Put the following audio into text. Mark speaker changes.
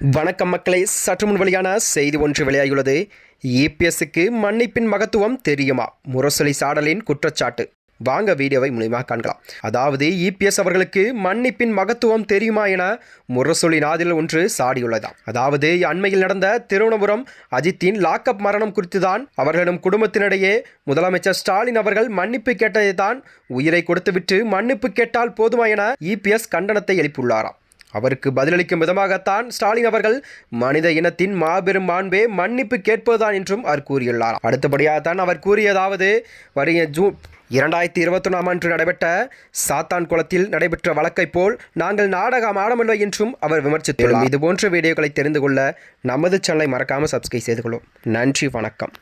Speaker 1: வணக்கம் மக்களை சற்று முன் வெளியான செய்தி ஒன்று வெளியாகியுள்ளது. இபிஎஸ்க்கு மன்னிப்பின் மகத்துவம் தெரியுமா? முரசொலி சாடலின் குற்றச்சாட்டு. வாங்க வீடியோவை மூலியமாக காண்கலாம். அதாவது இபிஎஸ் அவர்களுக்கு மன்னிப்பின் மகத்துவம் தெரியுமா என முரசொலி நாதில் ஒன்று சாடியுள்ளதாம் அதாவது அண்மையில் நடந்த திருவனபுரம் அஜித்தின் லாக்அப் மரணம் குறித்துதான் அவர்களிடம் குடும்பத்தினிடையே முதலமைச்சர் ஸ்டாலின் அவர்கள் மன்னிப்பு கேட்டதை தான் உயிரை கொடுத்துவிட்டு மன்னிப்பு கேட்டால் போதுமா என இபிஎஸ் கண்டனத்தை எழுப்பியுள்ளாராம். அவருக்கு பதிலளிக்கும் விதமாகத்தான் ஸ்டாலின் அவர்கள் மனித இனத்தின் மாபெரும் மாண்பே மன்னிப்பு கேட்பதுதான் என்றும் அவர் கூறியுள்ளார். அடுத்தபடியாகத்தான் அவர் கூறியதாவது வருகிற ஜூன் இரண்டாயிரத்தி இருபத்தொன்னாம் அன்று நடைபெற்ற சாத்தான் குளத்தில் நடைபெற்ற வழக்கைப் போல் நாங்கள் நாடகம் ஆடமில்லை என்றும் அவர் விமர்சித்துள்ளார். இதுபோன்ற வீடியோக்களை தெரிந்து கொள்ள நமது சேனலை மறக்காமல் சப்ஸ்கிரைப் செய்து கொள்ளும். நன்றி வணக்கம்.